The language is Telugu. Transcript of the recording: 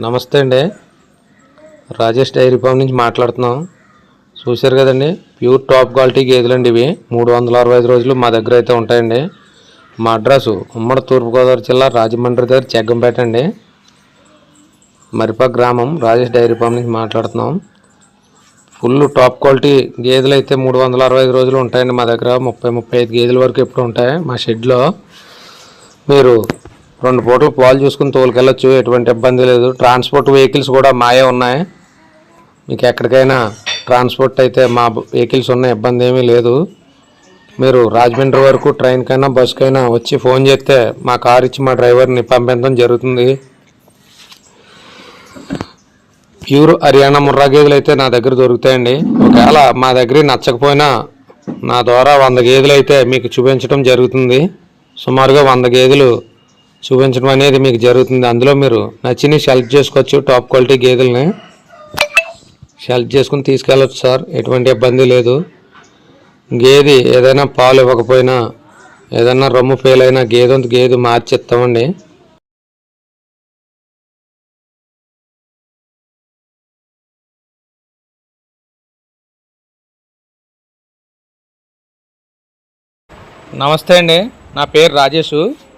నమస్తే అండి. రాజేష్ డైరీ ఫామ్ నుంచి మాట్లాడుతున్నాం. చూశారు కదండి ప్యూర్ టాప్ క్వాలిటీ గేదెలండి ఇవి. మూడు వందల అరవై ఐదు రోజులు మా దగ్గర అయితే ఉంటాయండి. మా అడ్రస్ ఉమ్మడి తూర్పుగోదావరి జిల్లా రాజమండ్రి దగ్గర చెగ్గంపేట అండి. మరిపా గ్రామం రాజేష్ డైరీ ఫామ్ నుంచి మాట్లాడుతున్నాం. ఫుల్ టాప్ క్వాలిటీ గేదెలు అయితే మూడు వందల అరవై ఐదు రోజులు ఉంటాయండి మా దగ్గర. ముప్పై ముప్పై ఐదు గేదెల వరకు ఎప్పుడు ఉంటాయి మా షెడ్లో. మీరు రెండు పూటలు పాలు చూసుకుని తోలుకెళ్ళొచ్చు ఎటువంటి ఇబ్బంది లేదు. ట్రాన్స్పోర్ట్ వెహికల్స్ కూడా మాయే ఉన్నాయి. మీకు ఎక్కడికైనా ట్రాన్స్పోర్ట్ అయితే మా వెహికల్స్ ఉన్న ఇబ్బంది ఏమీ లేదు. మీరు రాజమండ్రి వరకు ట్రైన్కైనా బస్కైనా వచ్చి ఫోన్ చేస్తే మా కార్ ఇచ్చి మా డ్రైవర్ని పంపించడం జరుగుతుంది. ప్యూర్ హర్యానా ముర్రా గేదెలు అయితే నా దగ్గర దొరుకుతాయండి. ఒకవేళ మా దగ్గర నచ్చకపోయినా నా ద్వారా వంద గేదెలు అయితే మీకు చూపించడం జరుగుతుంది. సుమారుగా వంద గేదెలు చూపించడం అనేది మీకు జరుగుతుంది. అందులో మీరు నచ్చిని సెలెక్ట్ చేసుకోవచ్చు టాప్ క్వాలిటీ గేదెల్ని. సెలెక్ట్ చేసుకుని తీసుకెళ్ళచ్చు సార్ ఎటువంటి ఇబ్బంది లేదు. గేదె ఏదైనా పాలు ఇవ్వకపోయినా ఏదైనా రొమ్ము ఫెయిల్ అయినా గేదె గేదె మార్చి ఇస్తామండి. నమస్తే అండి నా పేరు రాజేష్.